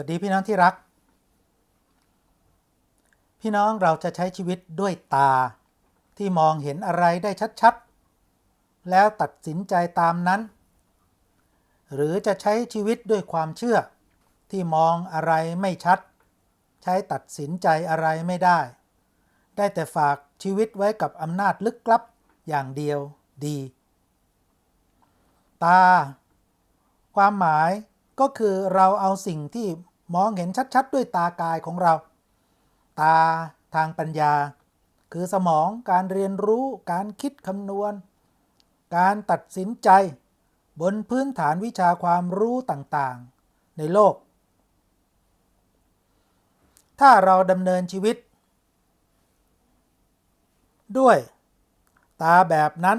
วัสดีพี่น้องที่รัก พี่น้องเราจะใช้ชีวิตด้วยตาที่มองเห็นอะไรได้ชัดๆ แล้วตัดสินใจตามนั้น หรือจะใช้ชีวิตด้วยความเชื่อ ที่มองอะไรไม่ชัด ใช้ตัดสินใจอะไรไม่ได้ ได้แต่ฝากชีวิตไว้กับอำนาจลึกลับอย่างเดียวดี ตา ความหมายก็คือเราเอาสิ่งที่ มองเห็นชัดๆ ด้วยตากายของเรา ตาทางปัญญา คือสมองการเรียนรู้การคิดคำนวณ การตัดสินใจ บนพื้นฐานวิชาความรู้ต่างๆ ในโลก ถ้าเราดำเนินชีวิต ด้วย ตาแบบนั้น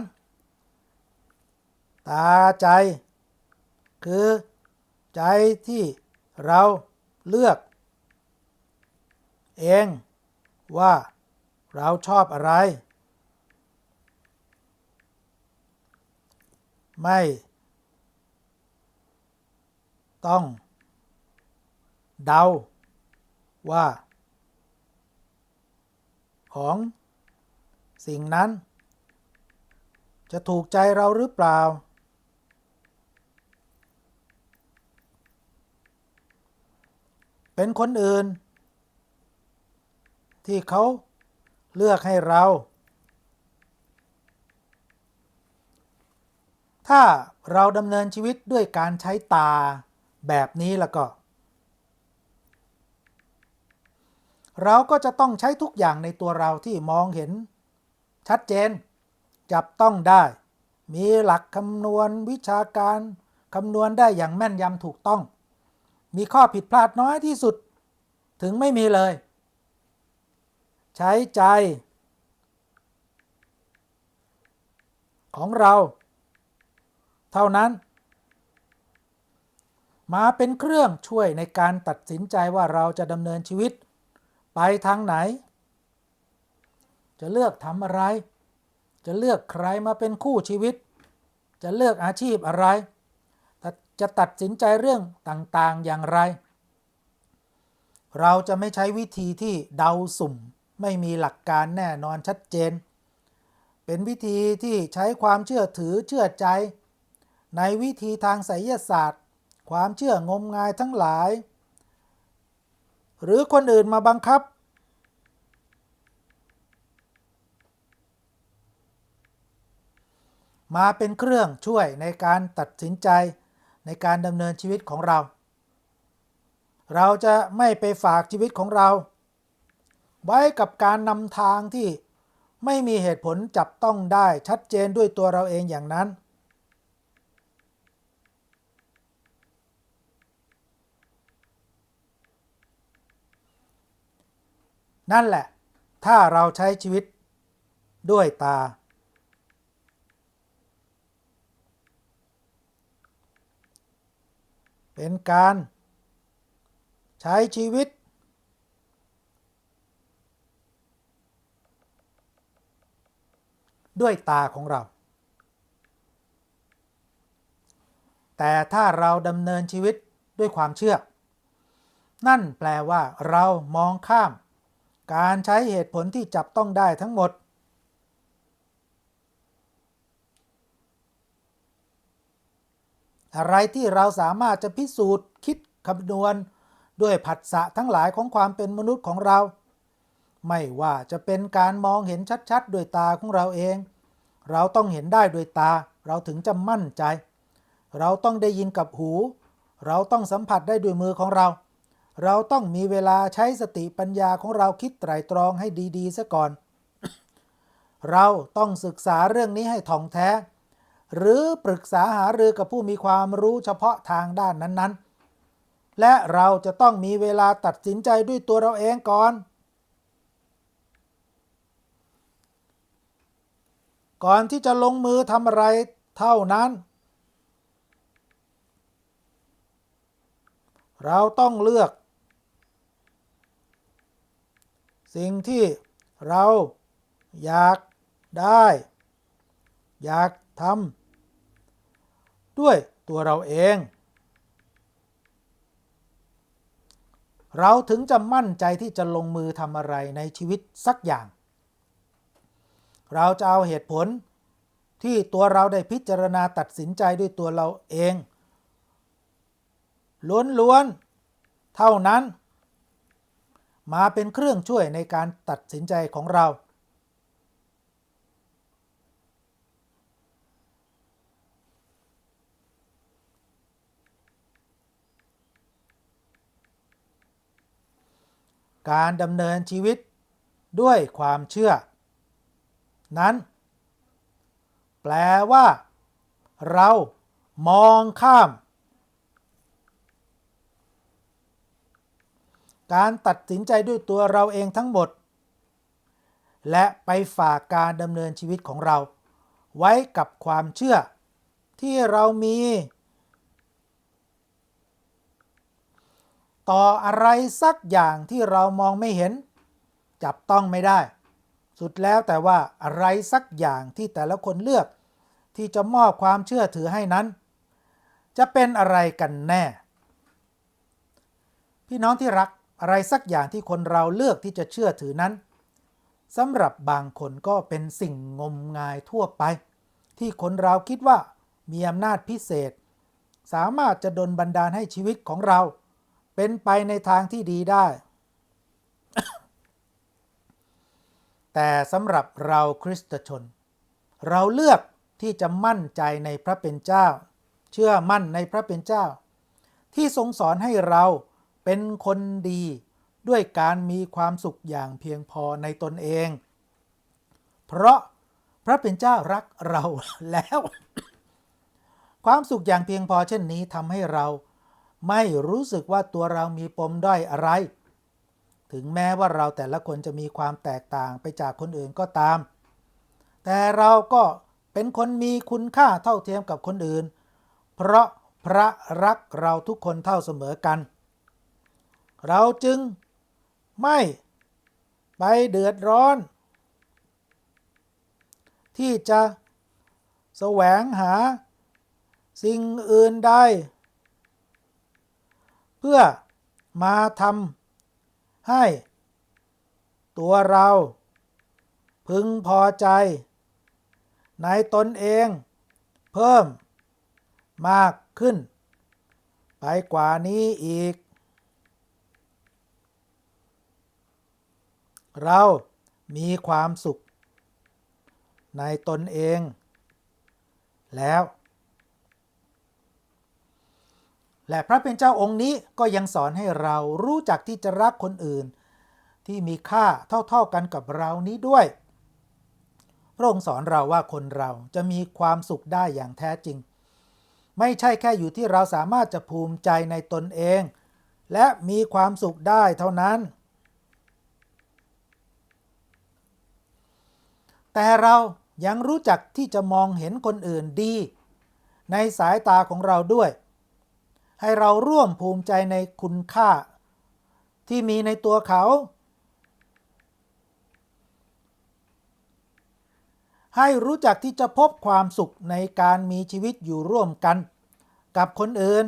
ตาใจ คือใจที่เรา เลือก เองว่าเราชอบอะไร ไม่ ต้อง เดา ว่า ของ สิ่งนั้น จะถูกใจเราหรือเปล่า เป็นคนอื่น ที่เขาเลือกให้เรา ถ้าเราดำเนินชีวิตด้วยการใช้ตาแบบนี้แล้วก็ เราก็จะต้องใช้ทุกอย่างในตัวเราที่มองเห็น ชัดเจน จับต้องได้ มีหลักคำนวณวิชาการคำนวณได้อย่างแม่นยำถูกต้อง มีข้อผิดพลาดน้อยที่สุด ถึงไม่มีเลย ใช้ใจ ของเรา เท่านั้น มาเป็นเครื่องช่วยในการตัดสินใจว่าเราจะดำเนินชีวิต ไปทางไหน จะเลือกทำอะไร จะเลือกใครมาเป็นคู่ชีวิต จะเลือกอาชีพอะไร จะตัดสินใจเรื่องต่างๆอย่างไร เราจะไม่ใช้วิธีที่เดาสุ่มไม่มีหลักการแน่นอนชัดเจน เป็นวิธีที่ใช้ความเชื่อถือเชื่อใจ ในวิธีทางไสยศาสตร์ ความเชื่องมงายทั้งหลาย หรือคนอื่นมาบังคับมาเป็นเครื่องช่วยในการตัดสินใจ ในการดำเนินชีวิตของเรา เราจะไม่ไปฝากชีวิตของเรา ไว้กับการนำทางที่ไม่มีเหตุผลจับต้องได้ชัดเจนด้วยตัวเราเองอย่างนั้น นั่นแหละ ถ้าเราใช้ชีวิตด้วยตา เป็นการใช้ชีวิต ด้วยตาของเรา แต่ถ้าเราดำเนินชีวิตด้วยความเชื่อ นั่นแปลว่าเรามองข้าม การใช้เหตุผลที่จับต้องได้ทั้งหมด อะไรที่เราสามารถจะพิสูจน์คิดคำนวณ ด้วยผัสสะทั้งหลายของความเป็นมนุษย์ของเรา ไม่ว่าจะเป็นการมองเห็นชัดๆด้วยตาของเราเอง เราต้องเห็นได้ด้วยตา เราถึงจะมั่นใจ เราต้องได้ยินกับหู เราต้องสัมผัสได้ด้วยมือของเรา เราต้องมีเวลาใช้สติปัญญาของเราคิดไตรตรองให้ดีๆซะก่อน เราต้องศึกษาเรื่องนี้ให้ท่องแท้ หรือปรึกษาหารือกับผู้มีความรู้เฉพาะทางด้านนั้นๆ และเราจะต้องมีเวลาตัดสินใจด้วยตัวเราเองก่อน ก่อนที่จะลงมือทำอะไรเท่านั้น เราต้องเลือก สิ่งที่เราอยากได้ อยากทำ ด้วยตัวเราเอง เราถึงจะมั่นใจที่จะลงมือทำอะไรในชีวิตสักอย่าง เราจะเอาเหตุผลที่ตัวเราได้พิจารณาตัดสินใจด้วยตัวเราเอง ล้วนๆ เท่านั้น มาเป็นเครื่องช่วยในการตัดสินใจของเรา การดำเนินชีวิตด้วยความเชื่อ นั้น แปลว่า เรามองข้าม การตัดสินใจด้วยตัวเราเองทั้งหมด และไปฝากการดำเนินชีวิตของเรา ไว้กับความเชื่อที่เรามี ต่ออะไรสักอย่างที่เรามองไม่เห็น จับต้องไม่ได้ สุดแล้วแต่ว่าอะไรสักอย่างที่แต่ละคนเลือก ที่จะมอบความเชื่อถือให้นั้น จะเป็นอะไรกันแน่ พี่น้องที่รักอะไรสักอย่างที่คนเราเลือกที่จะเชื่อถือนั้นสำหรับบางคนก็เป็นสิ่งงมงายทั่วไป ที่คนเราคิดว่ามีอำนาจพิเศษ สามารถจะดลบันดาลให้ชีวิตของเรา เป็นไปในทางที่ดีได้ แต่สำหรับเราคริสตชน เราเลือกที่จะมั่นใจในพระเป็นเจ้า เชื่อมั่นในพระเป็นเจ้า ที่ทรงสอนให้เราเป็นคนดีด้วยการมีความสุขอย่างเพียงพอในตนเอง เพราะพระเป็นเจ้ารักเราแล้ว ความสุขอย่างเพียงพอเช่นนี้ทำให้เรา ไม่รู้สึกว่าตัวเรามีปมด้อยอะไร ถึงแม้ว่าเราแต่ละคนจะมีความแตกต่างไปจากคนอื่นก็ตาม แต่เราก็เป็นคนมีคุณค่าเท่าเทียมกับคนอื่น เพราะพระรักเราทุกคนเท่าเสมอกัน เราจึงไม่ไปเดือดร้อน ที่จะแสวงหาสิ่งอื่นใด เพื่อมาทำให้ ตัวเรา พึงพอใจ ในตนเอง เพิ่ม มากขึ้น ไปกว่านี้อีก เรามีความสุข ในตนเอง แล้ว และพระเป็นเจ้าองค์นี้ก็ยังสอนให้เรารู้จักที่จะรักคนอื่น ที่มีค่าเท่าๆกันกับเรานี้ด้วย พระองค์สอนเราว่าคนเราจะมีความสุขได้อย่างแท้จริง ไม่ใช่แค่อยู่ที่เราสามารถจะภูมิใจในตนเอง และมีความสุขได้เท่านั้น แต่เรายังรู้จักที่จะมองเห็นคนอื่นดี ในสายตาของเราด้วย ให้เราร่วมภูมิใจในคุณค่า ที่มีในตัวเขา ให้รู้จักที่จะพบความสุขในการมีชีวิตอยู่ร่วมกัน กับคนอื่น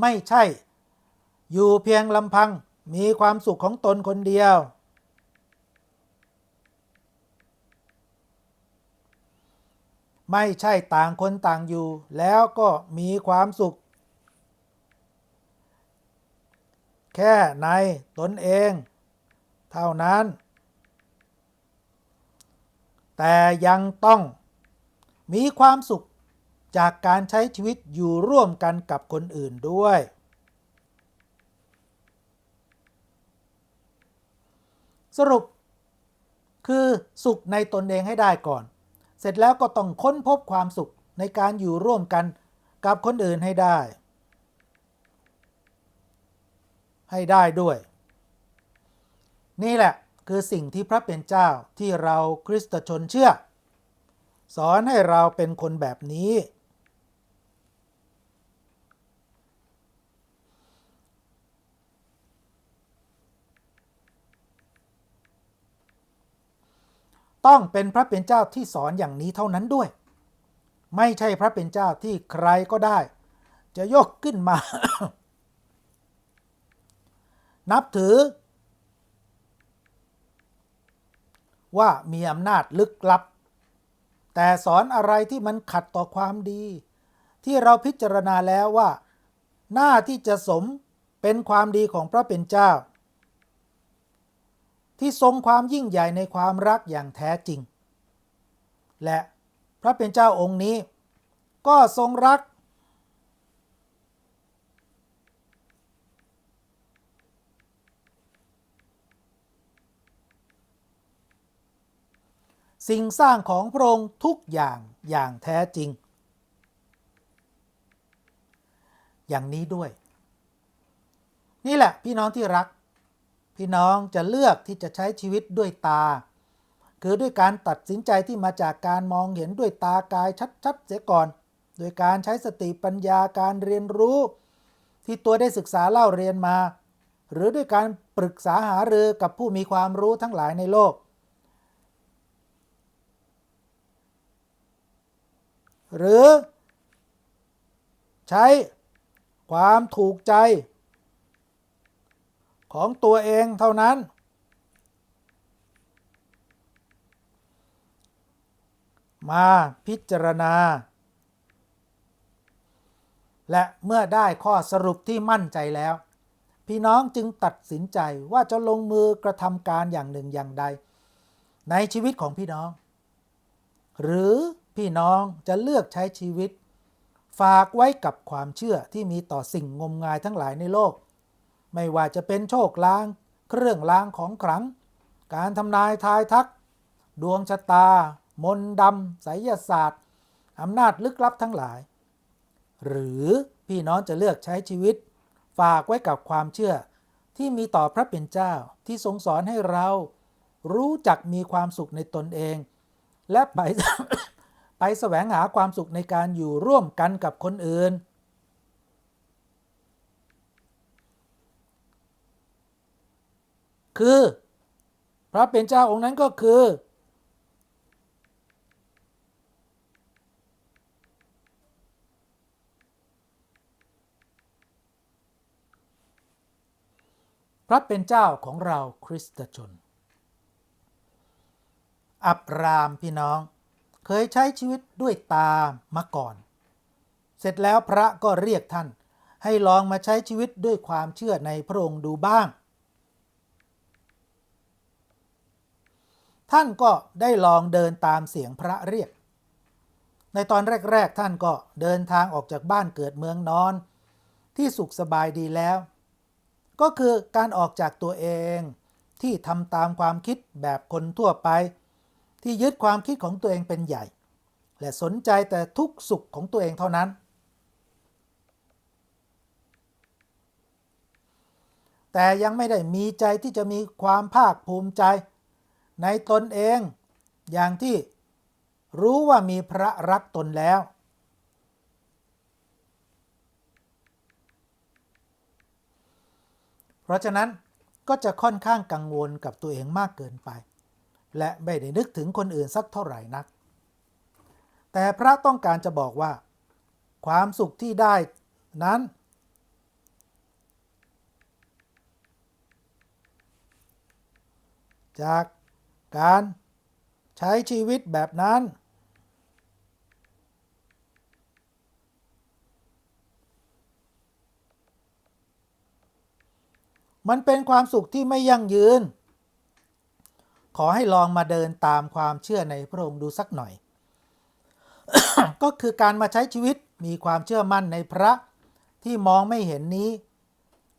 ไม่ใช่ อยู่เพียงลำพังมีความสุขของตนคนเดียว ไม่ใช่ต่างคนต่างอยู่ แล้วก็มีความสุข แค่ในตนเอง เท่านั้น แต่ยังต้องมีความสุขจากการใช้ชีวิตอยู่ร่วมกันกับคนอื่นด้วย สรุป คือสุขในตนเองให้ได้ก่อน เสร็จแล้วก็ต้องค้นพบความสุขในการอยู่ร่วมกันกับคนอื่นให้ได้ ให้ได้ด้วย นี่แหละคือสิ่งที่พระเป็นเจ้าที่เราคริสตชนเชื่อ สอนให้เราเป็นคนแบบนี้ ต้องเป็นพระเป็นเจ้าที่สอนอย่างนี้เท่านั้นด้วย ไม่ใช่พระเป็นเจ้าที่ใครก็ได้ จะยกขึ้นมา นับถือ ว่ามีอำนาจลึกลับ แต่สอนอะไรที่มันขัดต่อความดี ที่เราพิจารณาแล้วว่า หน้าที่จะสมเป็นความดีของพระเป็นเจ้า ที่ทรงความยิ่งใหญ่ในความรักอย่างแท้จริง และพระเป็นเจ้าองค์นี้ ก็ทรงรัก สิ่งสร้างของพระองค์ทุกอย่างอย่างแท้จริง อย่างนี้ด้วย นี่แหละพี่น้องที่รัก พี่น้องจะเลือกที่จะใช้ชีวิตด้วยตา คือด้วยการตัดสินใจที่มาจากการมองเห็นด้วยตากายชัดๆเสียก่อน โดยการใช้สติปัญญาการเรียนรู้ ที่ตัวได้ศึกษาเล่าเรียนมา หรือด้วยการปรึกษาหารือกับผู้มีความรู้ทั้งหลายในโลก หรือ ใช้ความถูกใจ ของตัวเองเท่านั้น มาพิจารณา และเมื่อได้ข้อสรุปที่มั่นใจแล้ว พี่น้องจึงตัดสินใจว่าจะลงมือกระทำการอย่างหนึ่งอย่างใด ในชีวิตของพี่น้อง หรือพี่น้องจะเลือกใช้ชีวิต ฝากไว้กับความเชื่อที่มีต่อสิ่งงมงายทั้งหลายในโลก ไม่ว่าจะเป็นโชคลาง เครื่องลางของขลัง การทำนายทายทัก ดวงชะตา มนต์ดำไสยศาสตร์อำนาจลึกลับทั้งหลาย หรือพี่น้องจะเลือกใช้ชีวิต ฝากไว้กับความเชื่อ ที่มีต่อพระเป็นเจ้าที่ทรงสอนให้เรา รู้จักมีความสุขในตนเอง และไปไปแสวงหาความสุขในการอยู่ร่วมกันกับคนอื่น คือ พระเป็นเจ้าองค์นั้นก็คือ พระเป็นเจ้าของเราคริสตชน อับรามพี่น้อง เคยใช้ชีวิตด้วยตามาก่อน เสร็จแล้วพระก็เรียกท่านให้ลองมาใช้ชีวิตด้วยความเชื่อในพระองค์ดูบ้าง ท่านก็ได้ลองเดินตามเสียงพระเรียก ในตอนแรก ๆ ท่านก็เดินทางออกจากบ้านเกิดเมืองนอน ที่สุขสบายดีแล้ว ก็คือการออกจากตัวเองที่ทำตามความคิดแบบคนทั่วไป ที่ยึดความคิดของตัวเองเป็นใหญ่ และสนใจแต่ทุกสุขของตัวเองเท่านั้น แต่ยังไม่ได้มีใจที่จะมีความภาคภูมิใจ ในตนเอง อย่างที่รู้ว่ามีพระรักตนแล้ว เพราะฉะนั้นก็จะค่อนข้างกังวลกับตัวเองมากเกินไป และไม่ได้นึกถึงคนอื่นสักเท่าไหร่นัก แต่พระต้องการจะบอกว่า ความสุขที่ได้นั้น จาก การใช้ชีวิตแบบนั้น มันเป็นความสุขที่ไม่ยั่งยืน ขอให้ลองมาเดินตามความเชื่อในพระองค์ดูสักหน่อย ก็คือการมาใช้ชีวิตมีความเชื่อมั่นในพระที่มองไม่เห็นนี้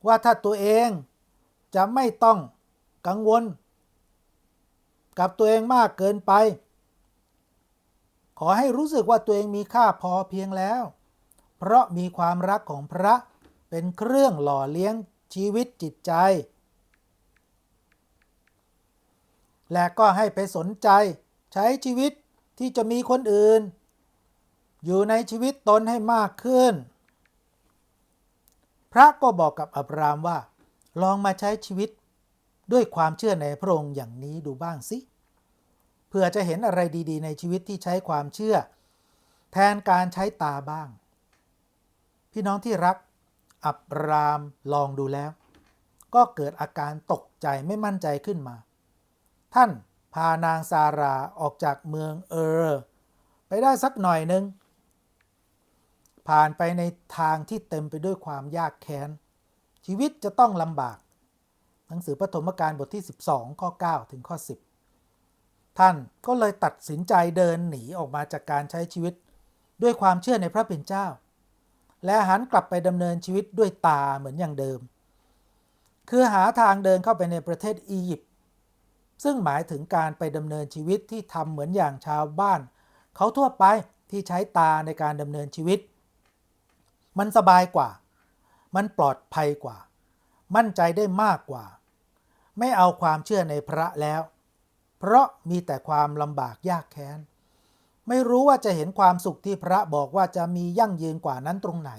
ว่าถ้าตัวเองจะไม่ต้องกังวล กับตัวเองมากเกินไป ขอให้รู้สึกว่าตัวเองมีค่าพอเพียงแล้ว เพราะมีความรักของพระเป็นเครื่องหล่อเลี้ยงชีวิตจิตใจ และก็ให้ไปสนใจใช้ชีวิตที่จะมีคนอื่น อยู่ในชีวิตตนให้มากขึ้น พระก็บอกกับอับรามว่า ลองมาใช้ชีวิต ด้วยความเชื่อในพระองค์อย่างนี้ดูบ้างสิเพื่อจะเห็นอะไรดีๆ ในชีวิตที่ใช้ความเชื่อ แทนการใช้ตาบ้าง พี่น้องที่รัก อับรามลองดูแล้ว ก็เกิดอาการตกใจไม่มั่นใจขึ้นมา ท่านพานางซาราออกจากเมืองเออร์ไปได้สักหน่อยหนึ่งผ่านไปในทางที่เต็มไปด้วยความยากแค้น ชีวิตจะต้องลำบาก นังสือปฐมกาลบทที่ 12 ข้อ 9 ถึงข้อ 10 ท่านก็เลยตัดสินใจเดินหนีออกมาจากการใช้ชีวิต ด้วยความเชื่อในพระเป็นเจ้า และหันกลับไปดำเนินชีวิตด้วยตาเหมือนอย่างเดิม คือหาทางเดินเข้าไปในประเทศอียิปต์ซึ่งหมายถึงการไปดำเนินชีวิตที่ทำเหมือนอย่างชาวบ้าน เขาทั่วไปที่ใช้ตาในการดำเนินชีวิต มันสบายกว่า มันปลอดภัยกว่า มั่นใจได้มากกว่า ไม่เอาความเชื่อในพระแล้ว เพราะมีแต่ความลำบากยากแค้น ไม่รู้ว่าจะเห็นความสุขที่พระบอกว่าจะมียั่งยืนกว่านั้นตรงไหน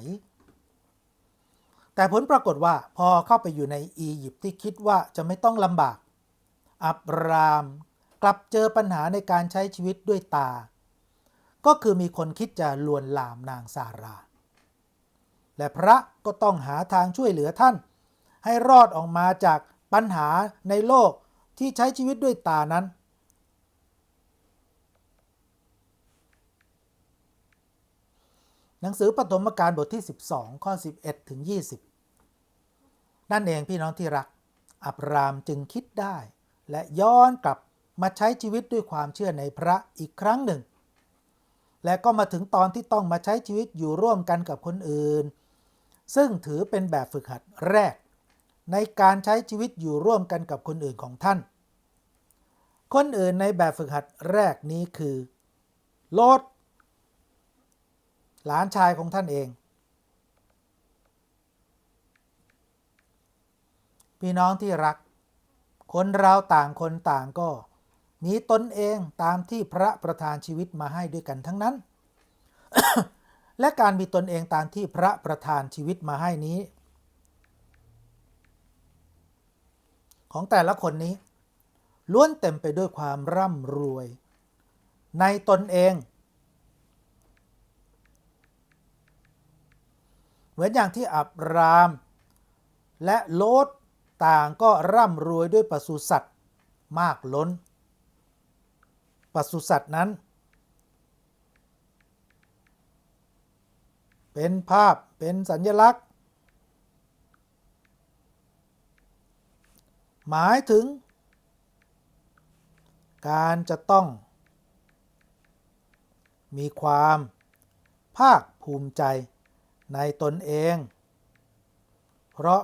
แต่ผลปรากฏว่าพอเข้าไปอยู่ในอียิปต์ที่คิดว่าจะไม่ต้องลำบาก อับรามกลับเจอปัญหาในการใช้ชีวิตด้วยตา ก็คือมีคนคิดจะลวนลามนางซารา และพระก็ต้องหาทางช่วยเหลือท่าน ให้รอดออกมาจาก ปัญหาในโลกที่ใช้ชีวิตด้วยตานั้น หนังสือปฐมกาลบทที่ 12 ข้อ 11 ถึง 20 นั่นเองพี่น้องที่รัก อับรามจึงคิดได้ และย้อนกลับมาใช้ชีวิตด้วยความเชื่อในพระอีกครั้งหนึ่ง และก็มาถึงตอนที่ต้องมาใช้ชีวิตอยู่ร่วมกันกับคนอื่น ซึ่งถือเป็นแบบฝึกหัดแรก ในการใช้ชีวิตอยู่ร่วมกันกับคนอื่นของท่าน คนอื่นในแบบฝึกหัดแรกนี้คือโลดหลานชายของท่านเอง พี่น้องที่รัก คนเราต่างคนต่างก็มีตนเองตามที่พระประทานชีวิตมาให้ด้วยกันทั้งนั้น และการมีตนเองตามที่พระประทานชีวิตมาให้นี้ ของแต่ละคนนี้ ล้วนเต็มไปด้วยความร่ำรวย ในตนเอง เหมือนอย่างที่อับราม และโลดต่างก็ร่ำรวยด้วยปศุสัตว์มากล้นปศุสัตว์นั้น เป็นภาพเป็นสัญลักษณ์ หมายถึง การจะต้อง มีความภาคภูมิใจในตนเอง เพราะ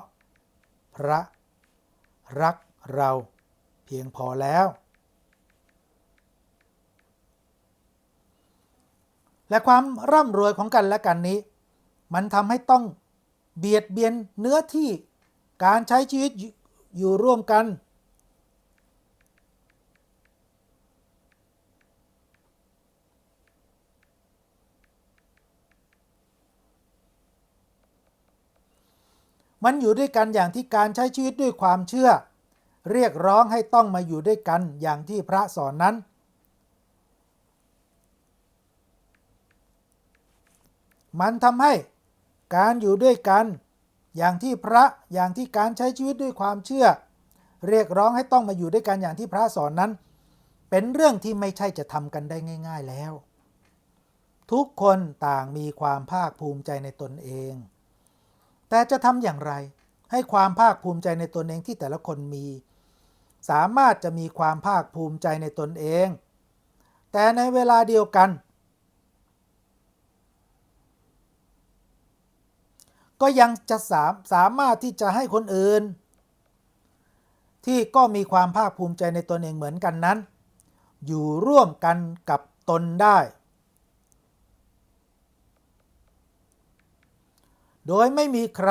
พระรักเราเพียงพอแล้ว และความร่ำรวยของกันและกันนี้ มันทำให้ต้องเบียดเบียนเนื้อที่การใช้ชีวิต อยู่ร่วมกัน มันอยู่ด้วยกันอย่างที่การใช้ชีวิตด้วยความเชื่อ เรียกร้องให้ต้องมาอยู่ด้วยกันอย่างที่พระสอนนั้นมันทำให้การอยู่ด้วยกัน อย่างที่พระอย่างที่การใช้ชีวิตด้วยความเชื่อ เรียกร้องให้ต้องมาอยู่ด้วยกันอย่างที่พระสอนนั้น เป็นเรื่องที่ไม่ใช่จะทำกันได้ง่าย ๆแล้ว ทุกคนต่างมีความภาคภูมิใจในตนเอง แต่จะทำอย่างไรให้ความภาคภูมิใจในตนเองที่แต่ละคนมี สามารถจะมีความภาคภูมิใจในตนเอง แต่ในเวลาเดียวกัน ก็ยังจะสามสามารถที่จะให้คนอื่น ที่ก็มีความภาคภูมิใจในตนเองเหมือนกันนั้น อยู่ร่วมกันกับตนได้ โดยไม่มีใคร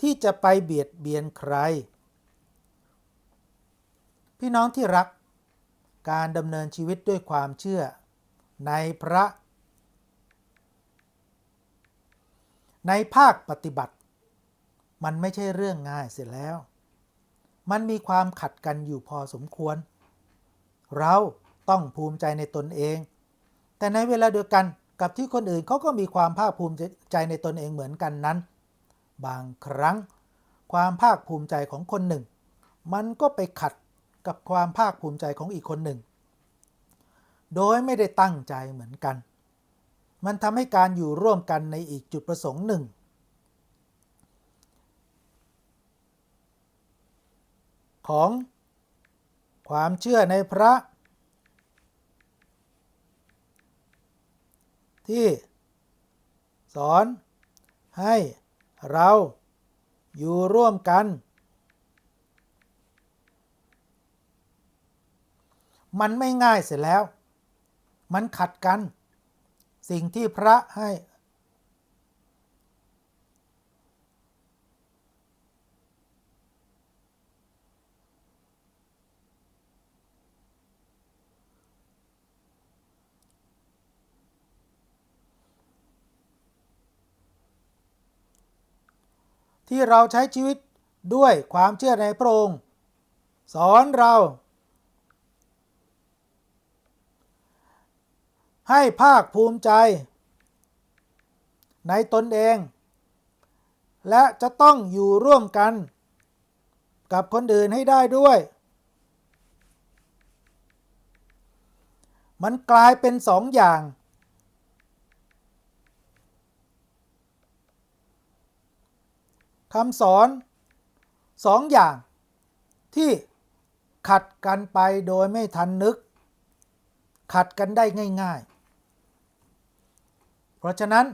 ที่จะไปเบียดเบียนใคร พี่น้องที่รักการดำเนินชีวิตด้วยความเชื่อ ในพระ ในภาคปฏิบัติ มันไม่ใช่เรื่องง่ายเสียแล้ว มันมีความขัดกันอยู่พอสมควร เราต้องภูมิใจในตนเอง แต่ในเวลาเดียวกันกับที่คนอื่นเขาก็มีความภาคภูมิใจในตนเองเหมือนกันนั้น บางครั้ง ความภาคภูมิใจของคนหนึ่ง มันก็ไปขัดกับความภาคภูมิใจของอีกคนหนึ่ง โดยไม่ได้ตั้งใจเหมือนกัน มันทำให้การอยู่ร่วมกันในอีกจุดประสงค์หนึ่ง ของความเชื่อในพระ ที่สอนให้เราอยู่ร่วมกัน มันไม่ง่ายเสร็จแล้ว มันขัดกัน สิ่งที่พระให้ ที่เราใช้ชีวิตด้วยความเชื่อในพระองค์สอนเรา ให้ภาคภูมิใจ ในตนเอง และจะต้องอยู่ร่วมกัน กับคนอื่นให้ได้ด้วย มันกลายเป็นสองอย่าง คำสอนสองอย่างที่ขัดกันไปโดยไม่ทันนึก ขัดกันได้ง่าย ๆ เพราะฉะนั้น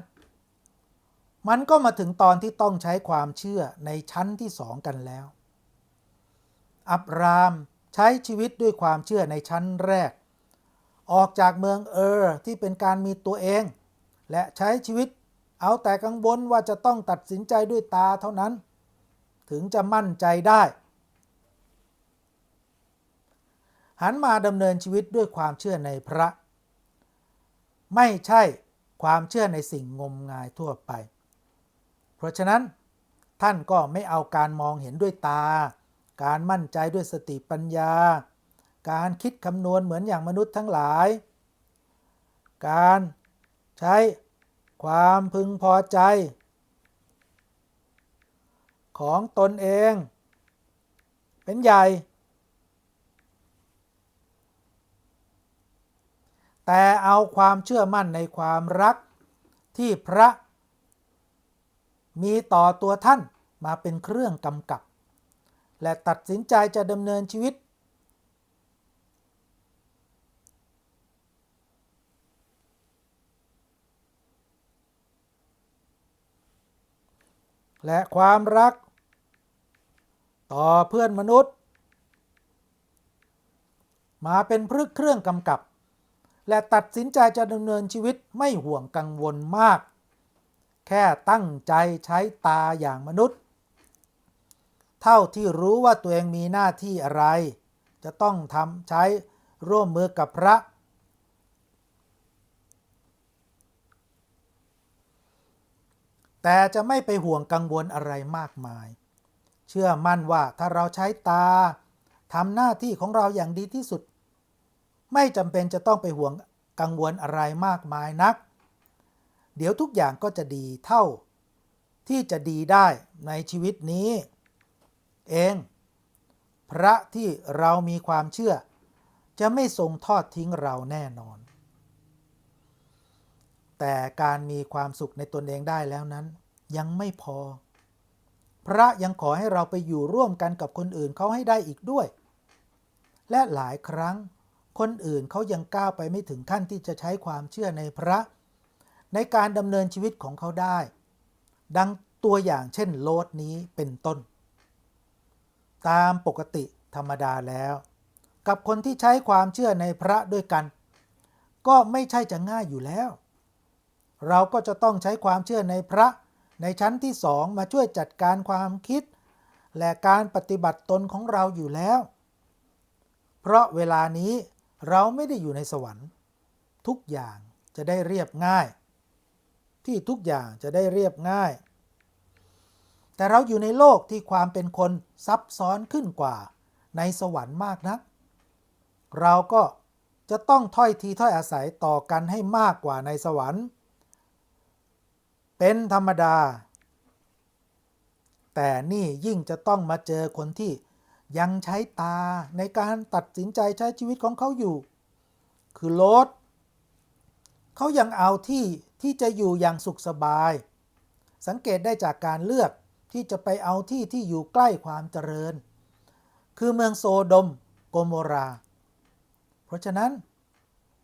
มันก็มาถึงตอนที่ต้องใช้ความเชื่อในชั้นที่สองกันแล้ว อับรามใช้ชีวิตด้วยความเชื่อในชั้นแรก ออกจากเมืองเออที่เป็นการมีตัวเอง และใช้ชีวิตเอาแต่กังวลว่าจะต้องตัดสินใจด้วยตาเท่านั้น ถึงจะมั่นใจได้ หันมาดำเนินชีวิตด้วยความเชื่อในพระ ไม่ใช่ ความเชื่อในสิ่งงมงายทั่วไป เพราะฉะนั้นท่านก็ไม่เอาการมองเห็นด้วยตา การมั่นใจด้วยสติปัญญา การคิดคำนวณเหมือนอย่างมนุษย์ทั้งหลาย การใช้ความพึงพอใจ ของตนเอง เป็นใหญ่ แต่เอาความเชื่อมั่นในความรักที่พระ มีต่อตัวท่านมาเป็นเครื่องกำกับ และตัดสินใจจะดำเนินชีวิต และความรัก ต่อเพื่อนมนุษย์ มาเป็นพฤกเครื่องกำกับ และตัดสินใจจะดำเนินชีวิตไม่ห่วงกังวลมาก แค่ตั้งใจใช้ตาอย่างมนุษย์ เท่าที่รู้ว่าตัวเองมีหน้าที่อะไร จะต้องทำใช้ร่วมมือกับพระ แต่จะไม่ไปห่วงกังวลอะไรมากมาย เชื่อมั่นว่าถ้าเราใช้ตาทำหน้าที่ของเราอย่างดีที่สุด ไม่จำเป็นจะต้องไปห่วงกังวลอะไรมากมายนัก เดี๋ยวทุกอย่างก็จะดีเท่า ที่จะดีได้ในชีวิตนี้ เอง พระที่เรามีความเชื่อ จะไม่ทรงทอดทิ้งเราแน่นอน แต่การมีความสุขในตนเองได้แล้วนั้น ยังไม่พอ พระยังขอให้เราไปอยู่ร่วมกันกับคนอื่นเขาให้ได้อีกด้วย และหลายครั้ง คนอื่นเขายังก้าวไปไม่ถึงขั้นที่จะใช้ความเชื่อในพระ ในการดำเนินชีวิตของเขาได้ ดังตัวอย่างเช่นโลดนี้เป็นต้น ตามปกติธรรมดาแล้ว กับคนที่ใช้ความเชื่อในพระด้วยกัน ก็ไม่ใช่จะง่ายอยู่แล้ว เราก็จะต้องใช้ความเชื่อในพระในชั้นที่สองมาช่วยจัดการความคิด และการปฏิบัติตนของเราอยู่แล้ว เพราะเวลานี้ เราไม่ได้อยู่ในสวรรค์ ทุกอย่างจะได้เรียบง่าย ที่ทุกอย่างจะได้เรียบง่าย แต่เราอยู่ในโลกที่ความเป็นคนซับซ้อนขึ้นกว่าในสวรรค์มากนะัก เราก็จะต้องถ้อยทีถ้อยอาศัยต่อกันให้มากกว่าในสวรรค์ เป็นธรรมดา แต่นี่ยิ่งจะต้องมาเจอคนที่ ยังใช้ตาในการตัดสินใจใช้ชีวิตของเขาอยู่ คือโลดเขายังเอาที่ที่จะอยู่อย่างสุขสบาย สังเกตได้จากการเลือกที่จะไปเอาที่ที่อยู่ใกล้ความเจริญ คือเมืองโซโดมโกโมรา เพราะฉะนั้น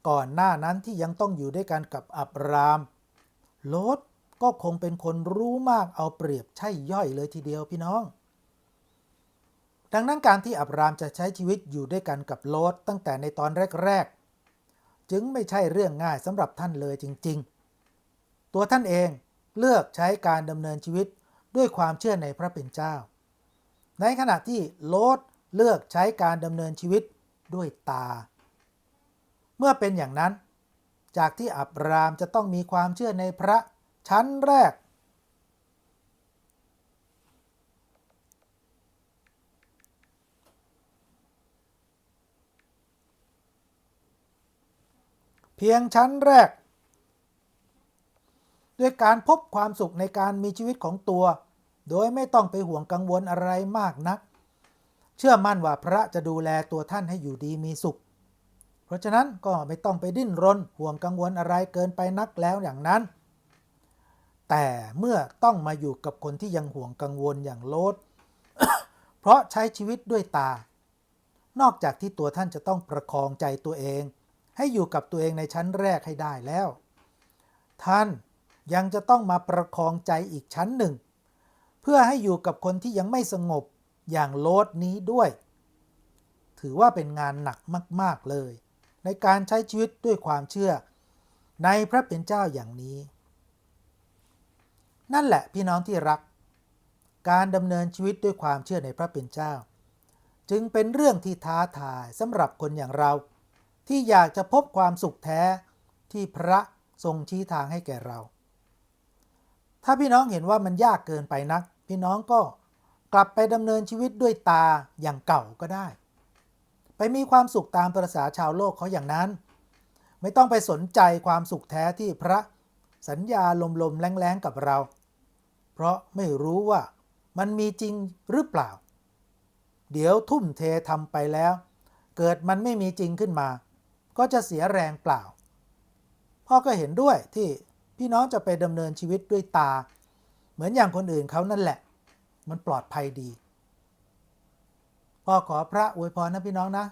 ก่อนหน้านั้นที่ยังต้องอยู่ด้วยกันกับอับรามโลดก็คงเป็นคนรู้มากเอาเปรียบใช่ย่อยเลยทีเดียวพี่น้อง ดังนั้นการที่อับรามจะใช้ชีวิตอยู่ด้วยกันกับโลดตั้งแต่ในตอนแรก ๆ จึงไม่ใช่เรื่องง่ายสำหรับท่านเลยจริง ๆ ตัวท่านเองเลือกใช้การดำเนินชีวิตด้วยความเชื่อในพระเป็นเจ้า ในขณะที่โลดเลือกใช้การดำเนินชีวิตด้วยตา เมื่อเป็นอย่างนั้น จากที่อับรามจะต้องมีความเชื่อในพระชั้นแรก เพียงชั้นแรก ด้วยการพบความสุขในการมีชีวิตของตัว โดยไม่ต้องไปห่วงกังวลอะไรมากนัก เชื่อมั่นว่าพระจะดูแลตัวท่านให้อยู่ดีมีสุข เพราะฉะนั้นก็ไม่ต้องไปดิ้นรนห่วงกังวลอะไรเกินไปนักแล้วอย่างนั้น แต่เมื่อต้องมาอยู่กับคนที่ยังห่วงกังวลอย่างโลดเพราะใช้ชีวิตด้วยตา นอกจากที่ตัวท่านจะต้องประคองใจตัวเอง ให้อยู่กับตัวเองในชั้นแรกให้ได้แล้ว ท่านยังจะต้องมาประคองใจอีกชั้นหนึ่ง เพื่อให้อยู่กับคนที่ยังไม่สงบอย่างโลดนี้ด้วย ถือว่าเป็นงานหนักมาก ๆ เลย ในการใช้ชีวิตด้วยความเชื่อ ในพระเป็นเจ้าอย่างนี้ นั่นแหละพี่น้องที่รัก การดำเนินชีวิตด้วยความเชื่อในพระเป็นเจ้า จึงเป็นเรื่องที่ท้าทายสำหรับคนอย่างเรา ที่อยากจะพบความสุขแท้ที่พระทรงชี้ทางให้แก่เรา ถ้าพี่น้องเห็นว่ามันยากเกินไปนัก พี่น้องก็กลับไปดำเนินชีวิตด้วยตาอย่างเก่าก็ได้ ไปมีความสุขตามประษาชาวโลกเขาอย่างนั้น ไม่ต้องไปสนใจความสุขแท้ที่พระสัญญาลมๆแรงๆกับเรา เพราะไม่รู้ว่ามันมีจริงหรือเปล่า เดี๋ยวทุ่มเททำไปแล้ว เกิดมันไม่มีจริงขึ้นมา ก็จะเสียแรงเปล่า พ่อก็เห็นด้วยที่พี่น้องจะไปดำเนินชีวิตด้วยตา เหมือนอย่างคนอื่นเขานั่นแหละ มันปลอดภัยดี พ่อขอพระอวยพรนะพี่น้องนะ